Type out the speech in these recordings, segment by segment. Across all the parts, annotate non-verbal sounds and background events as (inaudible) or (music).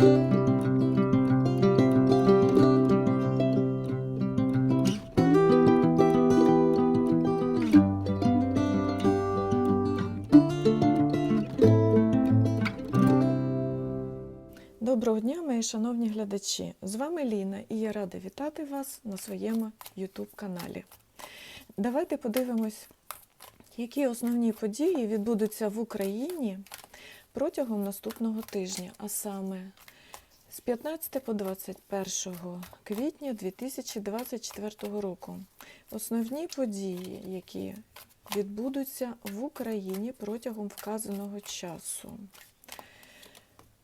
Доброго дня, мої шановні глядачі! З вами Ліна і я рада вітати вас на своєму YouTube каналі. Давайте подивимось, які основні події відбудуться в Україні протягом наступного тижня, а саме з 15 по 21 квітня 2024 року. Основні події, які відбудуться в Україні протягом вказаного часу.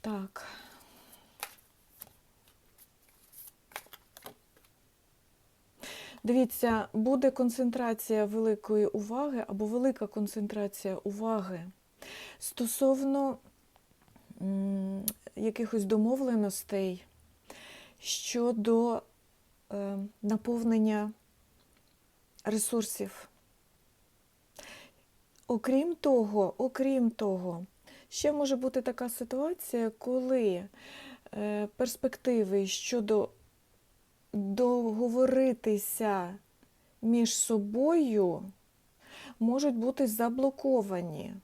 Так. Дивіться, буде концентрація великої уваги або велика концентрація уваги стосовно якихось домовленостей щодо е, наповнення ресурсів. Окрім того, окрім того, ще може бути така ситуація, коли е, перспективи щодо договоритися між собою можуть бути заблоковані.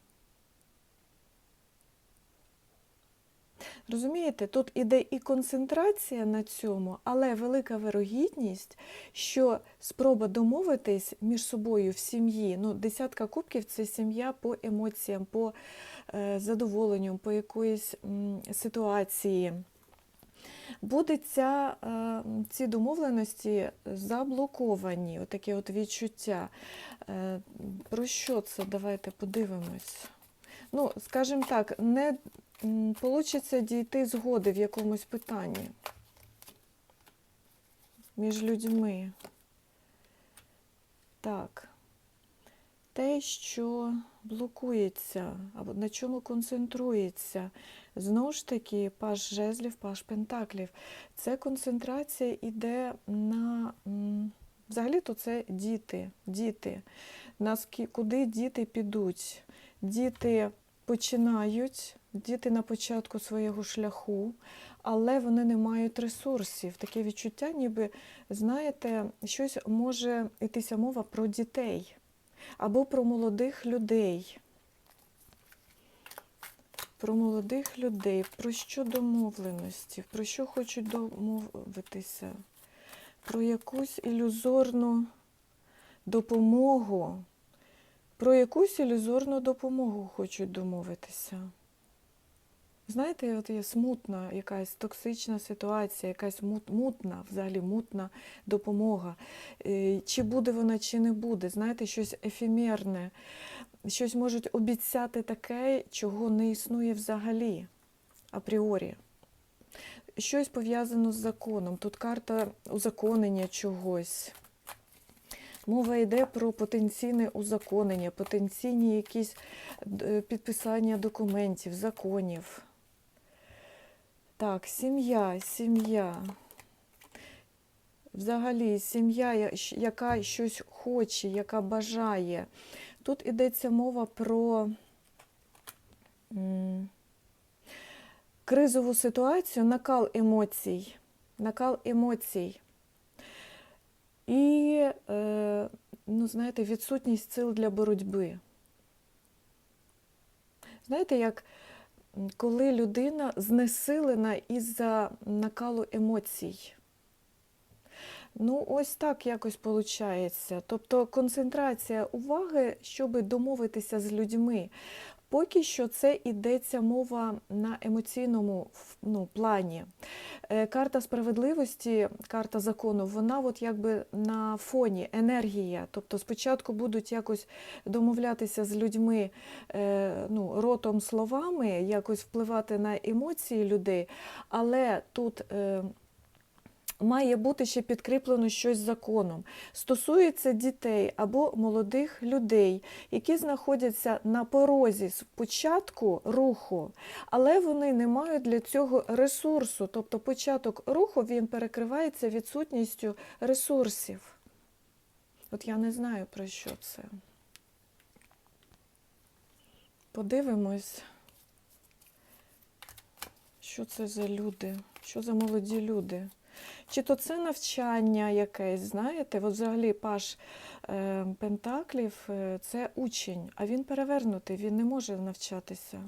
Розумієте, тут іде і концентрація на цьому, але велика вирогідність, що спроба домовитись між собою в сім'ї, ну, десятка кубків це сім'я по емоціям, по е, задоволенню, по якоїсь ситуації буде ця, е, ці домовленості заблоковані, отаке от відчуття. Е, Про що це? Давайте подивимось. Ну, скажімо так, не вийде дійти згоди в якомусь питанні між людьми. Так. Те, що блокується, або на чому концентрується, Знову ж таки, паш жезлів, паш пентаклів. Це концентрація йде на взагалі-то це діти. діти. Наски, куди діти підуть? Діти починають, діти на початку свого шляху, але вони не мають ресурсів. Таке відчуття, ніби, знаєте, щось може йтися мова про дітей або про молодих людей про молодих людей, про що домовленості, про що хочуть домовитися, про якусь ілюзорну допомогу, про якусь ілюзорну допомогу хочуть домовитися. Знаєте, от є смутна якась токсична ситуація, якась мутна, взагалі мутна допомога. Е, чи буде вона, чи не буде. Знаєте, щось ефемерне, щось можуть обіцяти таке, чого не існує взагалі апріорі. Щось пов'язано з законом. Тут карта узаконення чогось. Мова йде про потенційне узаконення, потенційні якісь е, підписання документів, законів. Так, сім'я, сім'я. Взагалі, сім'я, яка щось хоче, яка бажає. Тут йдеться мова про кризову ситуацію, накал емоцій, накал емоцій. І, е, ну, знаєте, відсутність сил для боротьби. Знаєте, як коли людина знесилена із-за накалу емоцій. Ну, ось так якось виходить. Тобто концентрація уваги, щоб домовитися з людьми. Поки що це йдеться мова на емоційному ну, плані. Е, карта справедливості, карта закону, вона от якби на фоні енергія. Тобто спочатку будуть якось домовлятися з людьми е, ну, ротом словами, якось впливати на емоції людей, але тут. Має бути ще підкріплено щось законом. Стосується дітей або молодих людей, які знаходяться на порозі з початку руху, але вони не мають для цього ресурсу. Тобто початок руху він перекривається відсутністю ресурсів. От я не знаю, про що це. Подивимось, Що це за люди? Що за молоді люди? Чи то це навчання якесь, знаєте? От взагалі Паш е, Пентаклів е, це учень, а він перевернутий, він не може навчатися.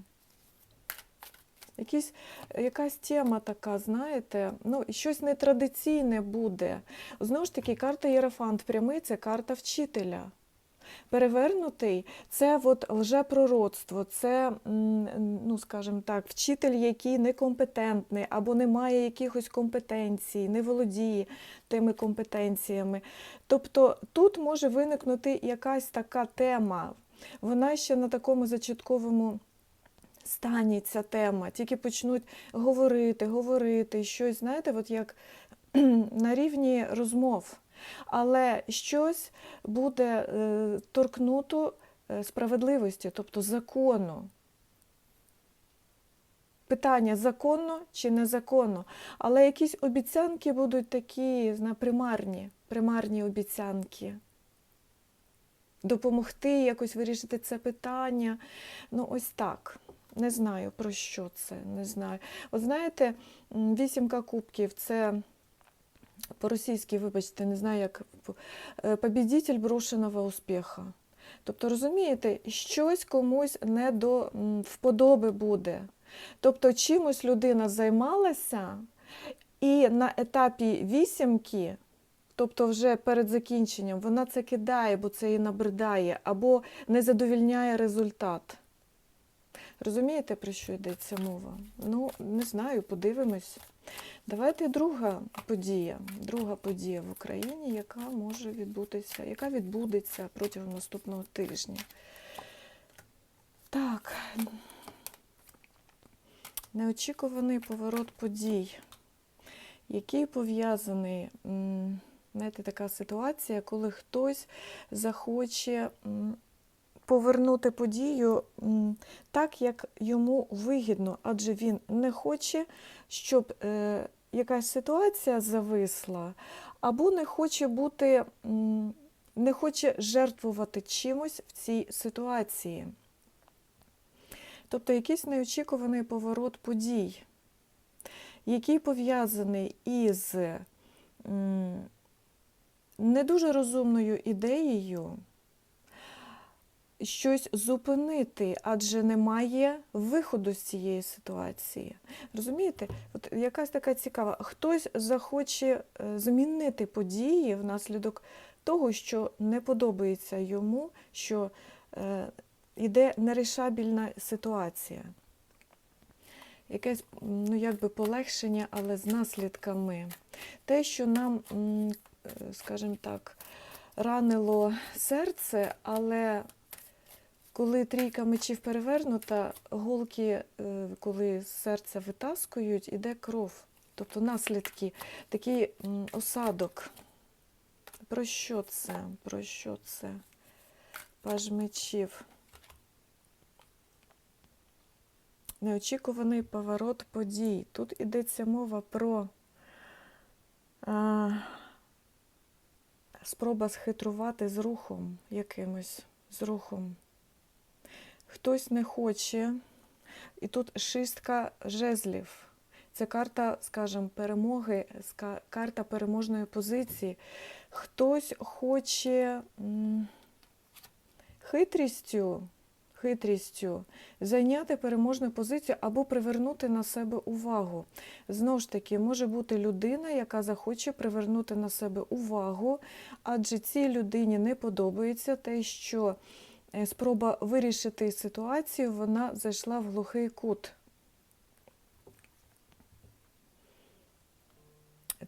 Якісь, якась тема така, знаєте, ну, щось нетрадиційне буде. Знову ж таки, карта Єрофант прямий це карта вчителя. Перевернутий це от лжепророцтво, це, ну, скажімо так, вчитель, який некомпетентний або не має якихось компетенцій, не володіє тими компетенціями. Тобто тут може виникнути якась така тема. Вона ще на такому зачатковому стані ця тема, тільки почнуть говорити, говорити, щось, знаєте, от як (clears throat) на рівні розмов. Але щось буде е, торкнуто е, справедливості, тобто закону. Питання законно чи незаконно. Але якісь обіцянки будуть такі зна, примарні, примарні обіцянки. Допомогти якось вирішити це питання. Ну, ось так. Не знаю про що це, не знаю. От знаєте, вісімка кубків це по-російськи, вибачте, не знаю, як е, побідитель брошеного успіха. Тобто, розумієте, щось комусь не до вподоби буде. Тобто, чимось людина займалася, і на етапі вісімки, тобто вже перед закінченням, вона це кидає, бо це її набридає, або не задовільняє результат. Розумієте, про що йдеться мова? Ну, не знаю, подивимось. Давайте друга подія, друга подія в Україні, яка може відбутися, яка відбудеться протягом наступного тижня. Так, неочікуваний поворот подій, який пов'язаний, знаєте, така ситуація, коли хтось захоче повернути подію так, як йому вигідно, адже він не хоче, щоб е, якась ситуація зависла, або не хоче бути, не хоче жертвувати чимось в цій ситуації. Тобто якийсь неочікуваний поворот подій, який пов'язаний із не дуже розумною ідеєю щось зупинити, адже немає виходу з цієї ситуації. Розумієте? От якась така цікава. Хтось захоче е, змінити події внаслідок того, що не подобається йому, що е, йде нерішабельна ситуація. Якесь ну, якби полегшення, але з наслідками. Те, що нам, е, скажімо так, ранило серце, але коли трійка мечів перевернута, голки, е, коли з серця витаскують, іде кров. Тобто наслідки, такий осадок. Про що це? Про що це? Паж мечів. Неочікуваний поворот подій. Тут йдеться мова про а, спроба схитрувати з рухом якимось, з рухом. Хтось не хоче. І тут шістка жезлів. Це карта, скажімо, перемоги, карта переможної позиції. Хтось хоче хитрістю, хитрістю зайняти переможну позицію або привернути на себе увагу. Знову ж таки, може бути людина, яка захоче привернути на себе увагу, адже цій людині не подобається те, що спроба вирішити ситуацію, вона зайшла в глухий кут.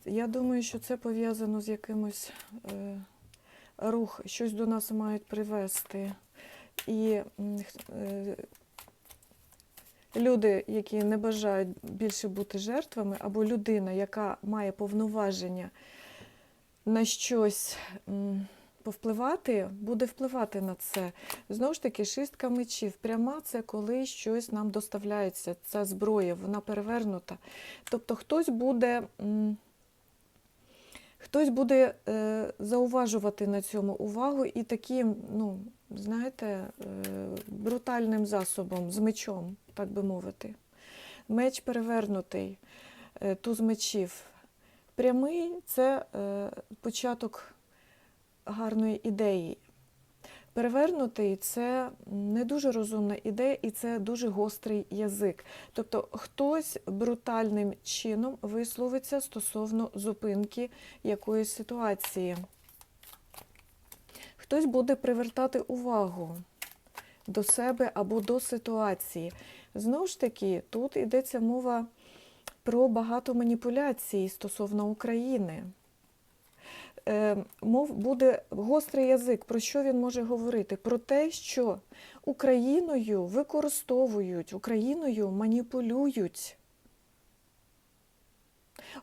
Я думаю, що це пов'язано з якимось е, рух, щось до нас мають привести. І е, люди, які не бажають більше бути жертвами, або людина, яка має повноваження на щось м, повпливати, буде впливати на це. Знову ж таки, шістка мечів. Пряма це коли щось нам доставляється, ця зброя, вона перевернута. Тобто хтось буде. Хтось буде е, зауважувати на цьому увагу і таким, ну, знаєте, е, брутальним засобом, з мечом, так би мовити. Меч перевернутий, е, туз мечів. Прямий це е, початок гарної ідеї. Перевернутий це не дуже розумна ідея, і це дуже гострий язик. Тобто хтось брутальним чином висловиться стосовно зупинки якоїсь ситуації. Хтось буде привертати увагу до себе або до ситуації. Знову ж таки, тут йдеться мова про багато маніпуляцій стосовно України. Е, мов буде гострий язик. Про що він може говорити? Про те, що Україною використовують, Україною маніпулюють.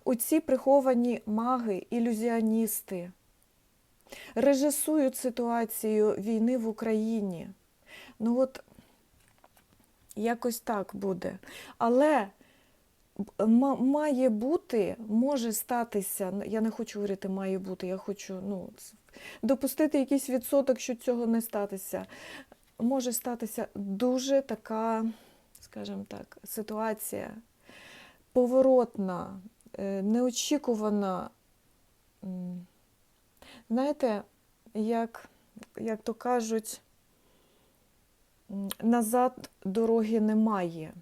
Оці приховані маги, ілюзіоністи режисують ситуацію війни в Україні. Ну от якось так буде. Але має бути, може статися, я не хочу говорити має бути, я хочу ну, допустити якийсь відсоток, що цього не статися. Може статися дуже така, скажімо так, ситуація поворотна, е, неочікувана. Знаєте, як, як то кажуть, назад дороги немає.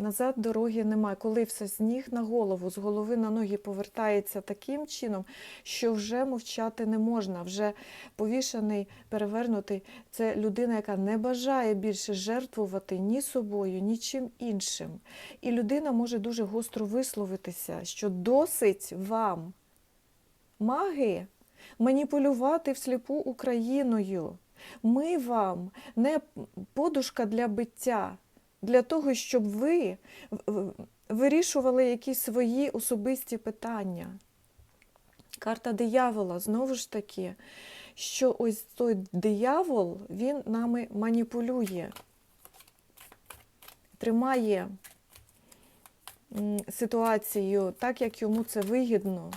Назад дороги немає. Коли все з ніг на голову, з голови на ноги повертається таким чином, що вже мовчати не можна. Вже повішений, перевернутий це людина, яка не бажає більше жертвувати ні собою, ні чим іншим. І людина може дуже гостро висловитися, що досить вам, маги, маніпулювати всліпу Україною. Ми вам не подушка для биття для того, щоб ви вирішували якісь свої особисті питання. Карта диявола, знову ж таки, що ось той диявол, він нами маніпулює, тримає ситуацію так, як йому це вигідно.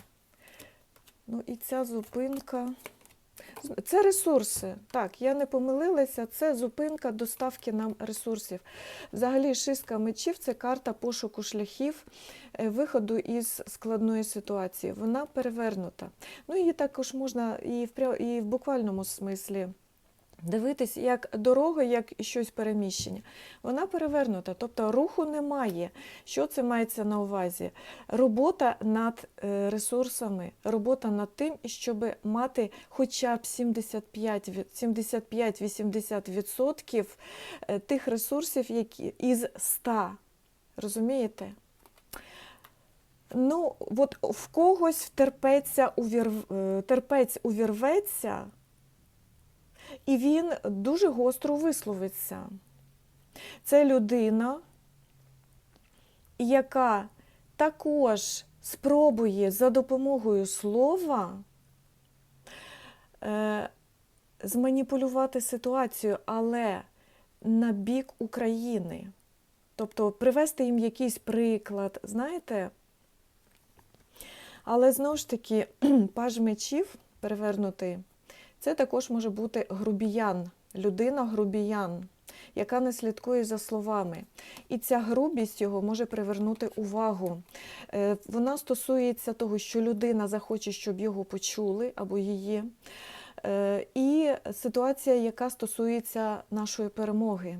Ну і ця зупинка. Це ресурси. Так, я не помилилася, це зупинка доставки нам ресурсів. Взагалі, шістка мечів це карта пошуку шляхів е, виходу із складної ситуації. Вона перевернута. Ну, її також можна і в, і в буквальному смислі. Дивитись як дорога, як щось переміщення. Вона перевернута, тобто руху немає. Що це мається на увазі? Робота над е, ресурсами, робота над тим, щоб мати хоча б 75 від- 75-80% е, тих ресурсів, які із 100. Розумієте? Ну, от в когось е, терпець увірветься, і він дуже гостро висловиться. Це людина, яка також спробує за допомогою слова е, зманіпулювати ситуацію, але на бік України. Тобто привести їм якийсь приклад, знаєте? Але знову ж таки, (clears throat) паж мечів перевернутий, це також може бути грубіян, людина-грубіян, яка не слідкує за словами. І ця грубість його може привернути увагу. Е, Вона стосується того, що людина захоче, щоб його почули або її. Е, І ситуація, яка стосується нашої перемоги.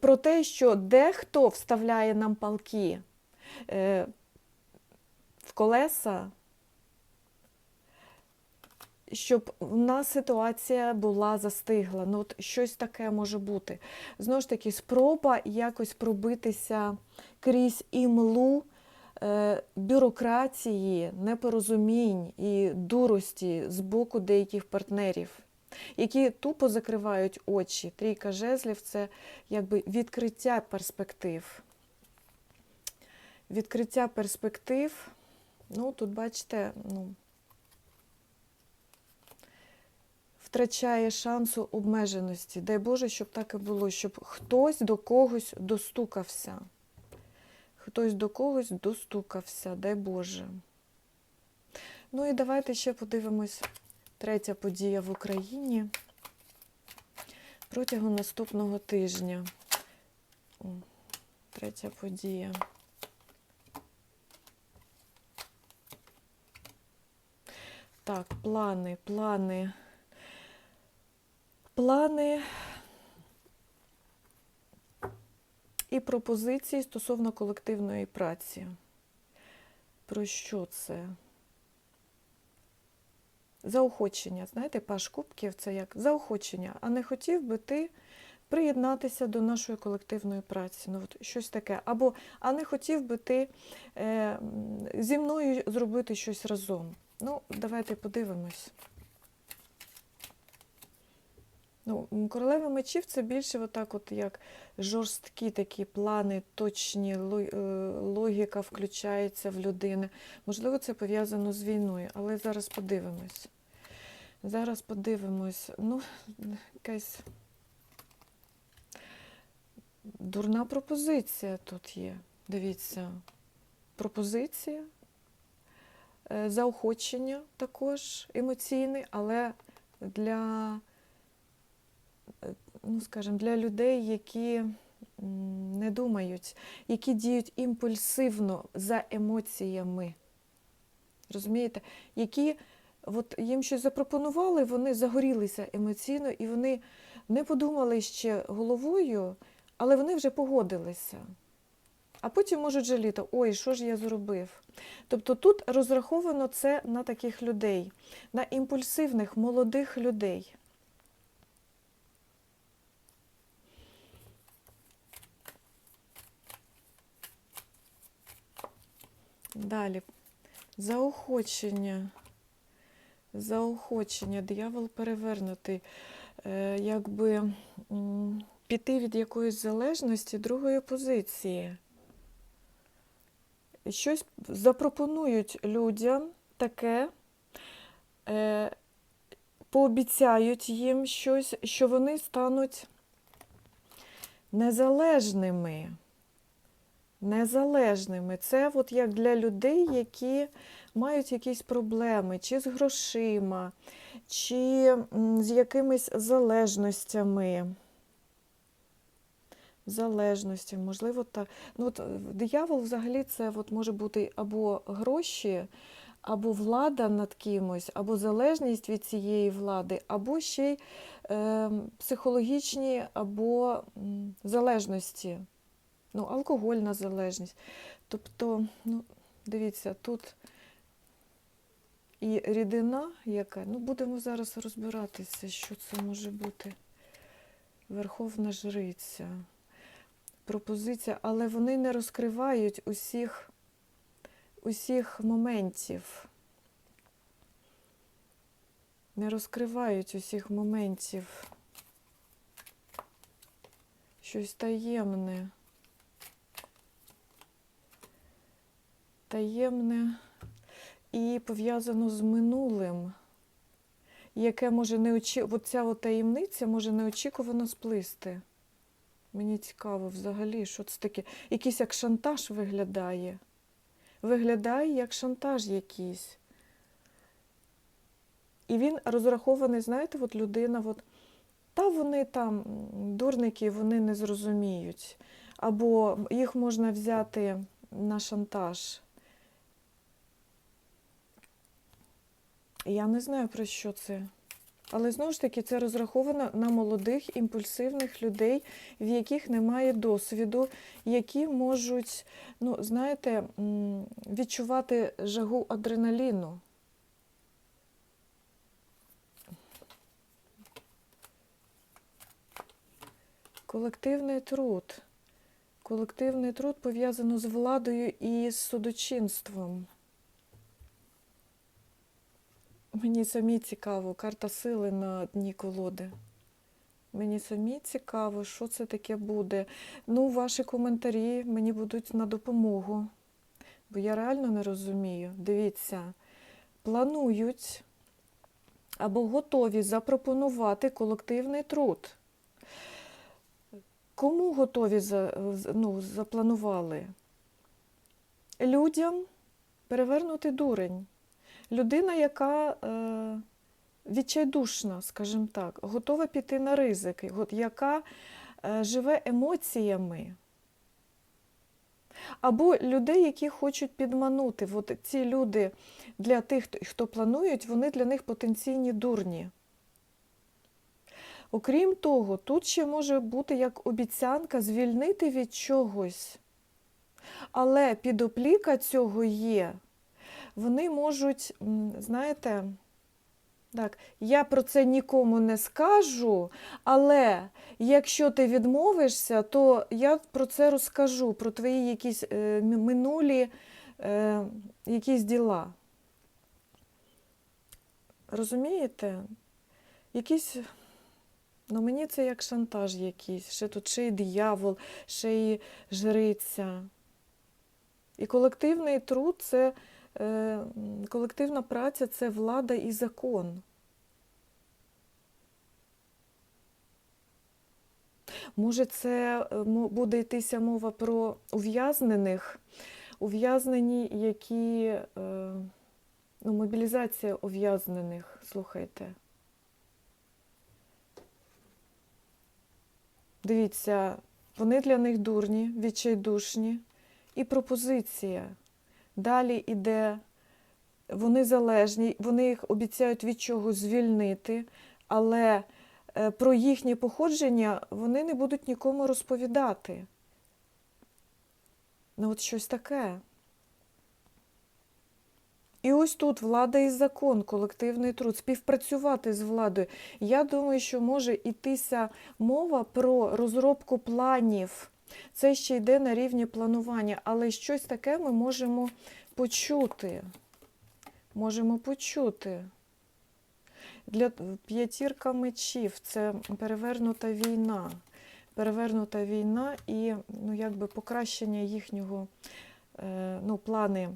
Про те, що дехто вставляє нам палки е, в колеса, щоб в нас ситуація була застигла. Ну, от щось таке може бути. Знову ж таки, спроба якось пробитися крізь імлу е, бюрократії, непорозумінь і дурості з боку деяких партнерів, які тупо закривають очі. Трійка жезлів це якби відкриття перспектив. Відкриття перспектив. Ну, тут бачите, ну. Втрачає шансу обмеженості. Дай Боже, щоб так і було, щоб хтось до когось достукався. Хтось до когось достукався, дай Боже. Ну і давайте ще подивимось третя подія в Україні. протягом наступного тижня. О, третя подія. Так, плани, плани. Плани і пропозиції стосовно колективної праці. Про що це? Заохочення. Знаєте, паш кубків це як заохочення. А не хотів би ти приєднатися до нашої колективної праці. Ну, от щось таке. Або а не хотів би ти е, зі мною зробити щось разом. Ну, давайте подивимось. Ну, королева мечів це більше отак, от як жорсткі такі плани, точні, е, логіка включається в людини. Можливо, це пов'язано з війною, але зараз подивимось. Зараз подивимось. Ну, якась дурна пропозиція тут є. Дивіться, пропозиція, е, заохочення також емоційне, але для ну, скажімо, для людей, які не думають, які діють імпульсивно за емоціями. Розумієте? Які от їм щось запропонували, вони загорілися емоційно і вони не подумали ще головою, але вони вже погодилися. А потім можуть жаліти, ой, що ж я зробив? Тобто тут розраховано це на таких людей, на імпульсивних молодих людей. Далі. Заохочення. Заохочення. Диявол перевернутий. Е, якби піти від якоїсь залежності другої позиції. Щось запропонують людям таке, е, пообіцяють їм щось, що вони стануть незалежними незалежними. Це от як для людей, які мають якісь проблеми, чи з грошима, чи з якимись залежностями. Залежності, можливо, так. Ну, от, е, диявол взагалі це от може бути або гроші, або влада над кимось, або залежність від цієї влади, або ще й е, психологічні або залежності ну, алкогольна залежність. Тобто, ну, дивіться, тут і рідина, яка, ну, будемо зараз розбиратися, що це може бути. Верховна жриця, пропозиція, але вони не розкривають усіх, усіх моментів. Не розкривають усіх моментів. Щось таємне. Таємне і пов'язано з минулим, яке може не очі... Оця от таємниця може неочікувано сплисти. Мені цікаво взагалі, що це таке. Якийсь як шантаж виглядає. Виглядає як шантаж якийсь. І він розрахований, знаєте, от людина, от, та вони там, дурники, вони не зрозуміють. Або їх можна взяти на шантаж. Я не знаю про що це. Але знову ж таки, це розраховано на молодих імпульсивних людей, в яких немає досвіду, які можуть, ну, знаєте, відчувати жагу адреналіну. Колективний труд. Колективний труд пов'язано з владою і з судочинством. Мені самі цікаво, карта сили на дні колоди. Мені самі цікаво, що це таке буде. Ну, ваші коментарі мені будуть на допомогу. Бо я реально не розумію. Дивіться, планують або готові запропонувати колективний труд. Кому готові ну, запланували? Людям перевернути дурень. Людина, яка е, відчайдушна, скажімо так, готова піти на ризики, яка е, живе емоціями. Або людей, які хочуть підманути. От ці люди для тих, хто планують, вони для них потенційні дурні. Окрім того, тут ще може бути як обіцянка звільнити від чогось. Але підопліка цього є. Вони можуть, знаєте, так, я про це нікому не скажу, але якщо ти відмовишся, то я про це розкажу, про твої якісь е, минулі е, якісь діла. Розумієте? Якісь, ну мені це як шантаж якийсь, ще тут ще й диявол, ще й жриця. І колективний труд це колективна праця це влада і закон. Може, це е, буде йтися мова про ув'язнених, ув'язнені, які е, ну, мобілізація ув'язнених, слухайте. Дивіться, вони для них дурні, відчайдушні. І пропозиція. Далі йде, вони залежні, вони їх обіцяють від чогось звільнити, але е, про їхнє походження вони не будуть нікому розповідати. Ну, от щось таке. І ось тут влада і закон, колективний труд, співпрацювати з владою. Я думаю, що може йтися мова про розробку планів. Це ще йде на рівні планування, але щось таке ми можемо почути. Можемо почути. Для п'ятірка мечів це перевернута війна. Перевернута війна і ну, якби покращення їхнього е, ну, плани,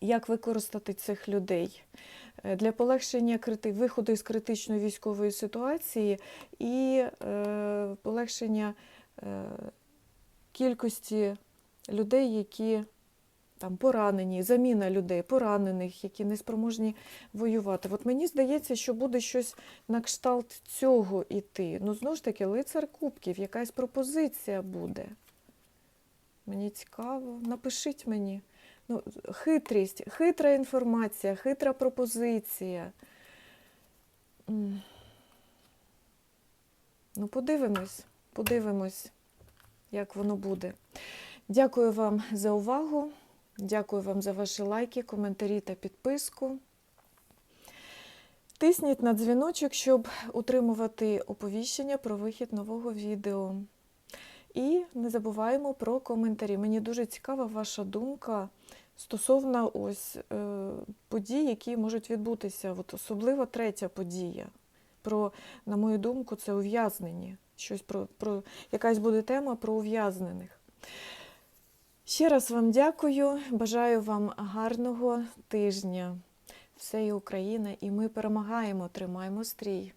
як використати цих людей. Е, Для полегшення крити... виходу із критичної військової ситуації і е, полегшення кількості людей, які там поранені, заміна людей, поранених, які не спроможні воювати. От мені здається, що буде щось на кшталт цього іти. Ну, знову ж таки, лицар кубків, якась пропозиція буде. Мені цікаво, напишіть мені. Ну, хитрість, хитра інформація, хитра пропозиція. Ну, подивимось, подивимось, як воно буде. Дякую вам за увагу. Дякую вам за ваші лайки, коментарі та підписку. Тисніть на дзвіночок, щоб отримувати оповіщення про вихід нового відео. І не забуваємо про коментарі. Мені дуже цікава ваша думка стосовно ось е, подій, які можуть відбутися. От особливо третя подія. Про, на мою думку, це ув'язнені. Щось про, про якась буде тема про ув'язнених. Ще раз вам дякую. Бажаю вам гарного тижня. Все є Україна, і ми перемагаємо, тримаємо стрій.